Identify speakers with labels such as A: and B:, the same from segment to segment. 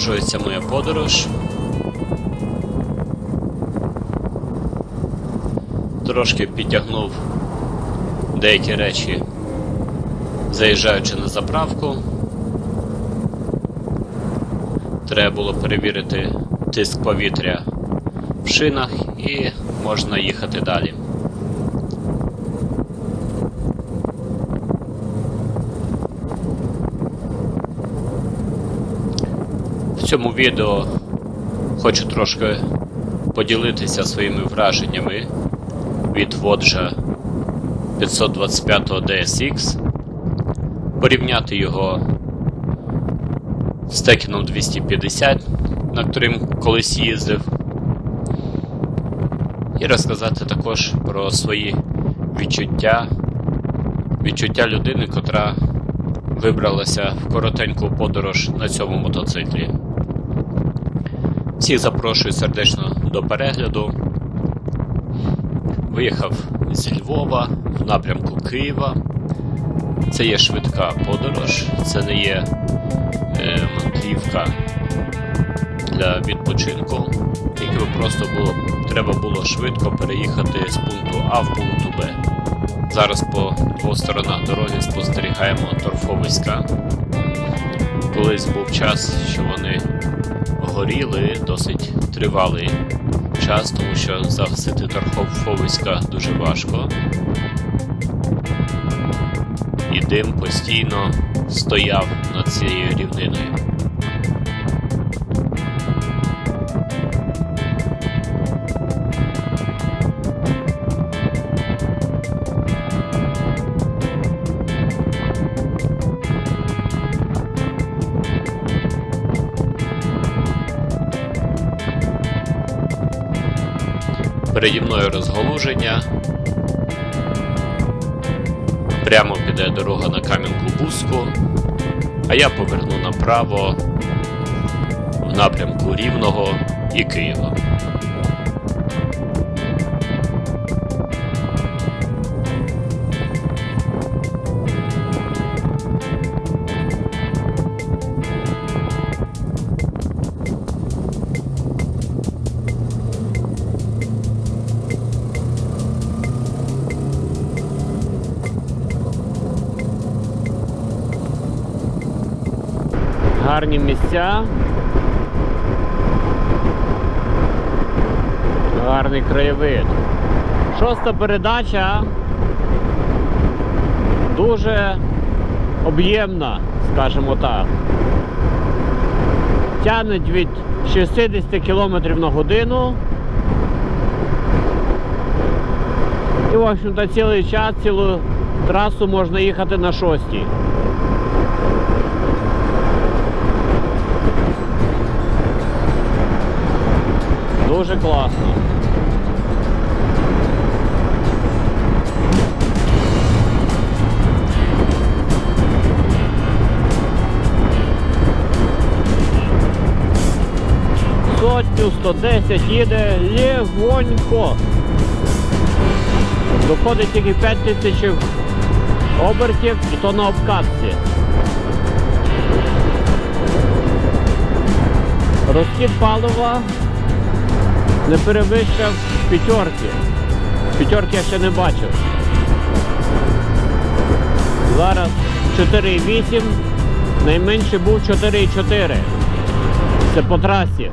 A: Продовжується моя подорож. Трошки підтягнув деякі речі, заїжджаючи на заправку. Треба було перевірити тиск повітря в шинах і можна їхати далі. В цьому відео хочу трошки поділитися своїми враженнями від Воджа 525 DSX, порівняти його з Текіном 250, на яким колись їздив, і розказати також про свої відчуття, відчуття людини, котра вибралася в коротеньку подорож на цьому мотоциклі. Всіх запрошую сердечно до перегляду. Виїхав зі Львова в напрямку Києва. Це є швидка подорож, це не є е, мандрівка для відпочинку, тільки просто було, треба було швидко переїхати з пункту А в пункту Б. Зараз по двох сторонах дороги спостерігаємо торфовиська. Колись був час, що вони горіли досить тривалий час, тому що загасити торфовиська дуже важко. І дим постійно стояв над цією рівниною. Переді мною. Прямо піде дорога на Кам'янку буску, а я поверну направо в напрямку Рівного і Києва. Гарні місця. Гарний краєвид. Шоста передача дуже об'ємна, скажімо так. Тянуть від 60 км на годину. І, в общем-то, цілий час, цілу трасу можна їхати на шостій. Дуже класно. Сотню 110 їде легонько. Доходить тільки 5 тисяч обертів і то на обкатці. Розхід палива не перевищив п'ятерки. П'ятерки я ще не бачив. Зараз 4,8, найменше був 4,4. Це по трасі.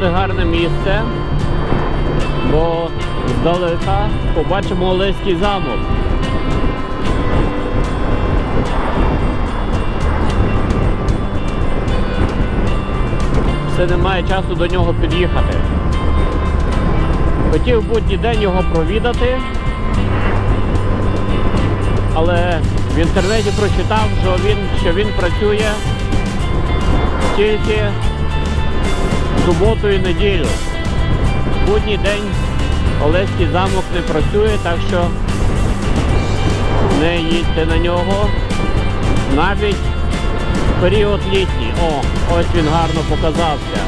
A: Буде гарне місце, бо здалека побачимо Олеський замок. Все немає часу до нього під'їхати. Хотів будь-який день його провідати, але в інтернеті прочитав, що він, що він працює тільки
B: суботу і неділю. Будній день Олеський замок не працює, так що не їдьте на нього. Навіть період літній. О, ось він гарно показався.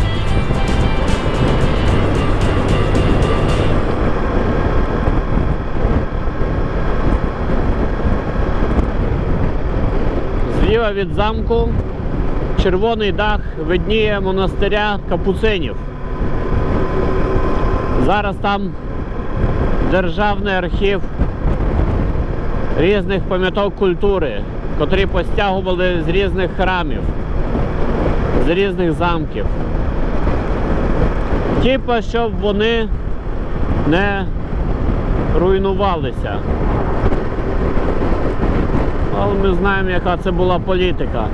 B: Зліва від замку червоний дах видніє монастиря капуцинів. Зараз там державний архів різних пам'яток культури, котрі постягували з різних храмів, з різних замків. Типа, щоб вони не руйнувалися. Але ми знаємо, яка це була політика.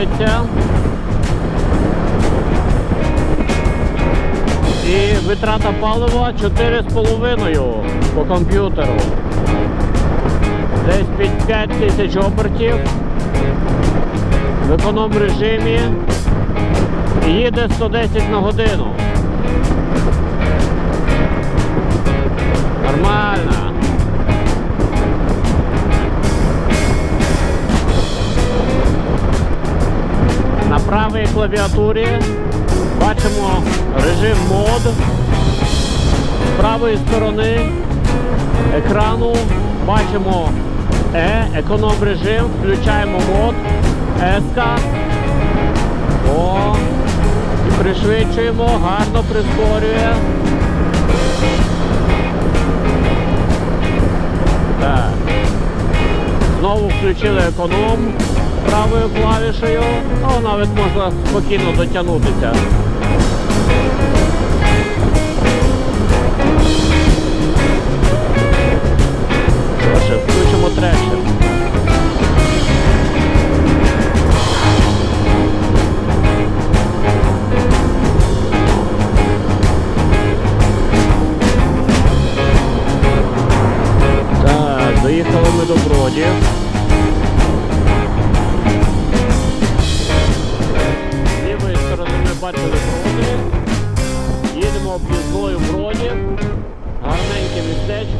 B: Гарно. І витрата палива 4,5 по комп'ютеру. Десь під 5 тисяч обертів. В економ режимі їде 110 на годину. Нормально. Правій клавіатурі бачимо режим мод. З правої сторони екрану бачимо E, економ режим, включаємо мод, S. О, і пришвидшуємо, гарно прискорює. Так. Знову включили економ правою клавішею, а навіть можна спокійно дотягнутися.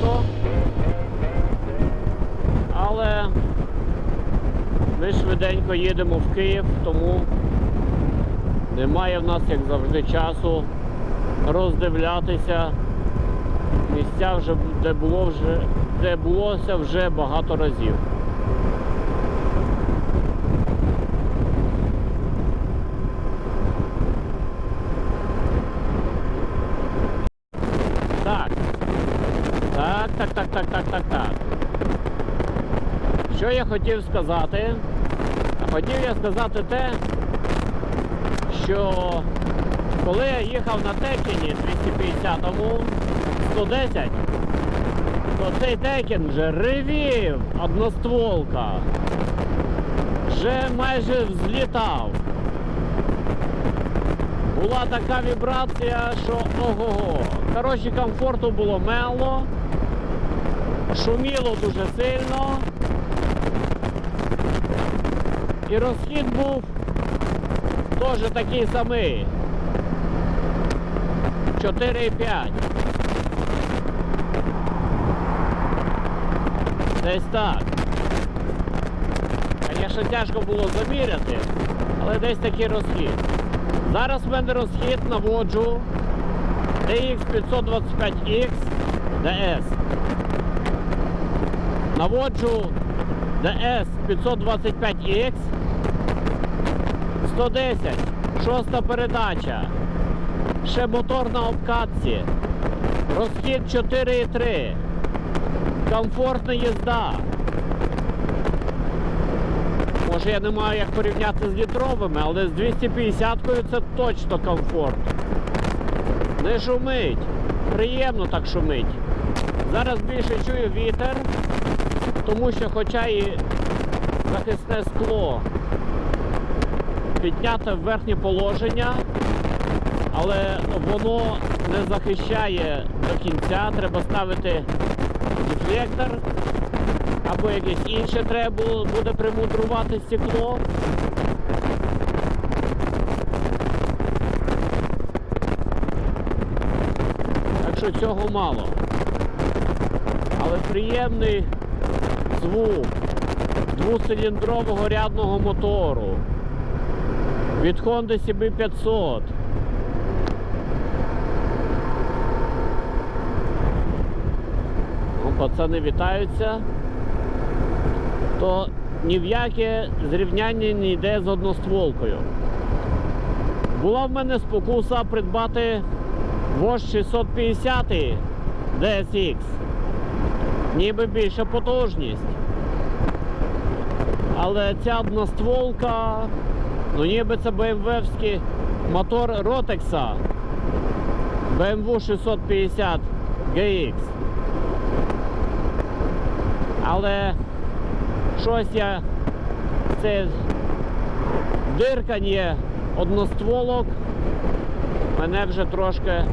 B: Містечко. Але ми швиденько їдемо в Київ, тому немає в нас, як завжди, часу роздивлятися місця, вже, де було вже де булося вже багато разів. Так. Так, так, так, так, так, так, так. Що я хотів сказати? Хотів я сказати те, що коли я їхав на Текіні 250-му 110, то цей Текін вже ревів одностволка. Вже майже взлітав. Була така вібрація, що ого-го. Коротше, комфорту було мало, шуміло дуже сильно. І розхід був теж такий самий. 4,5. Десь так. Звісно, тяжко було заміряти, але десь такий розхід. Зараз в мене розхід наводжу DX525X DS. Наводжу DS 525X 110. Шоста передача. Ще мотор на обкатці. Розхід 4,3. Комфортна їзда. Може я не маю як порівняти з літровими, але з 250-кою це точно комфорт. Не шумить. Приємно так шумить. Зараз більше чую вітер, тому що хоча і захисне скло підняте в верхнє положення, але воно не захищає до кінця. Треба ставити дефлектор або якесь інше треба буде примудрувати стекло. Так що цього мало. Але приємний звук двоциліндрового рядного мотору від Honda CB500. Ну, пацани вітаються. То ні в яке зрівняння не йде з одностволкою. Була в мене спокуса придбати Вож 650 DSX. Ніби більша потужність. Але ця одностволка, ну ніби це BMW-вський мотор Rotex. BMW 650 GX. Але щось я це диркання одностволок мене вже трошки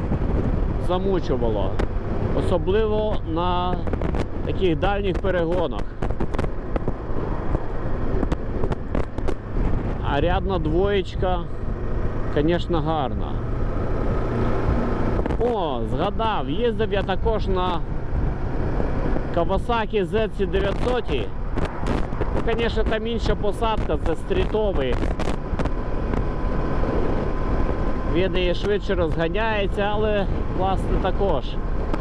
B: замучувало. Особливо на таких дальніх перегонах. А рядна двоєчка, звісно, гарна. О, згадав, їздив я також на Kawasaki ZC900. Ну, звісно, там інша посадка, це стрітовий. Він і швидше розганяється, але власне також.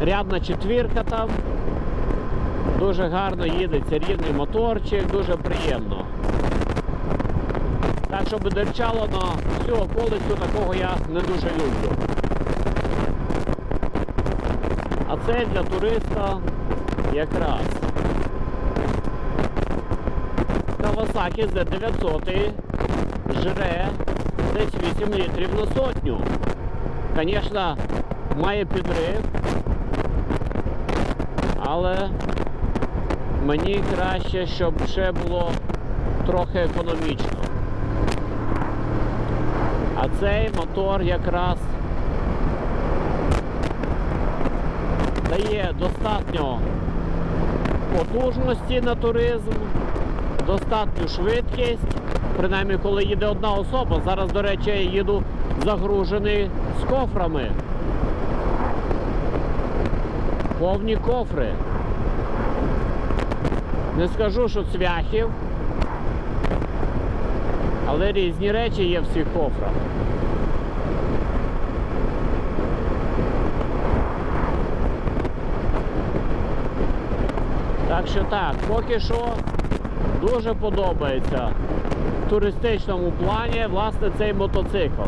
B: Рядна четвірка там. Дуже гарно їдеться, рівний моторчик, дуже приємно. Так, щоб дерчало на всю околицю, такого я не дуже люблю. А це для туриста якраз. Kawasaki Z900 жре десь 8 літрів на сотню. Звісно, має підрив, але мені краще, щоб ще було трохи економічно. А цей мотор якраз дає достатньо потужності на туризм, достатню швидкість, принаймні коли їде одна особа. Зараз, до речі, я їду загружений з кофрами. Повні кофри. Не скажу, що цвяхів, але різні речі є в цих кофрах. Так що так, поки що дуже подобається в туристичному плані власне цей мотоцикл.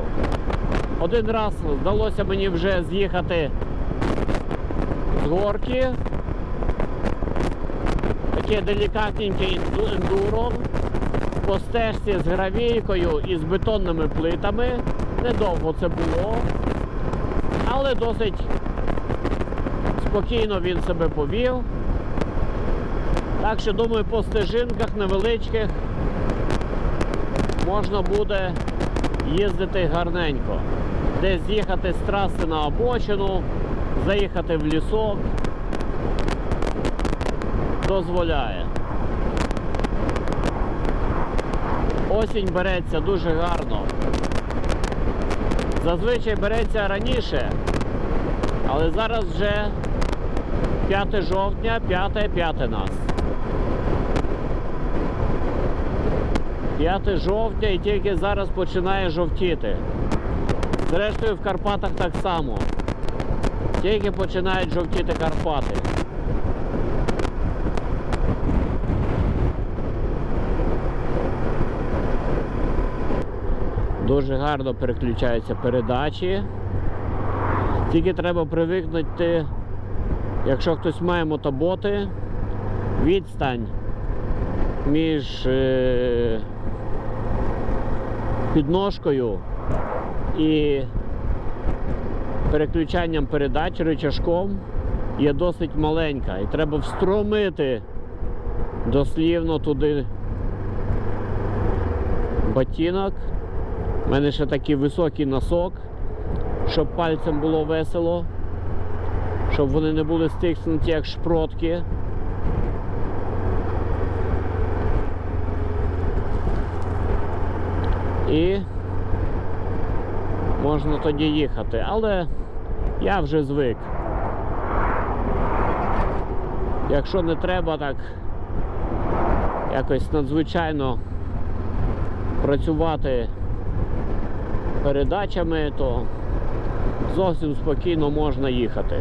B: Один раз вдалося мені вже з'їхати з горки. Таке делікатненьке ендуро по стежці з гравійкою і з бетонними плитами. Недовго це було, але досить спокійно він себе повів. Так що, думаю, по стежинках невеличких можна буде їздити гарненько. Десь з'їхати з траси на обочину, заїхати в лісок. Дозволяє. Осінь береться дуже гарно. Зазвичай береться раніше, але зараз вже 5 жовтня, 5 5 нас. 5 жовтня і тільки зараз починає жовтіти. Зрештою, в Карпатах так само. Тільки починають жовтіти Карпати. Дуже гарно переключаються передачі. Тільки треба привикнути, якщо хтось має мотоботи, відстань між е, підножкою і переключанням передач рычажком є досить маленька. І треба встромити дослівно туди ботинок. У мене ще такий високий носок, щоб пальцем було весело, щоб вони не були стиснуті як шпротки. І можна тоді їхати. Але я вже звик. Якщо не треба так якось надзвичайно працювати передачами, то зовсім спокійно можна їхати.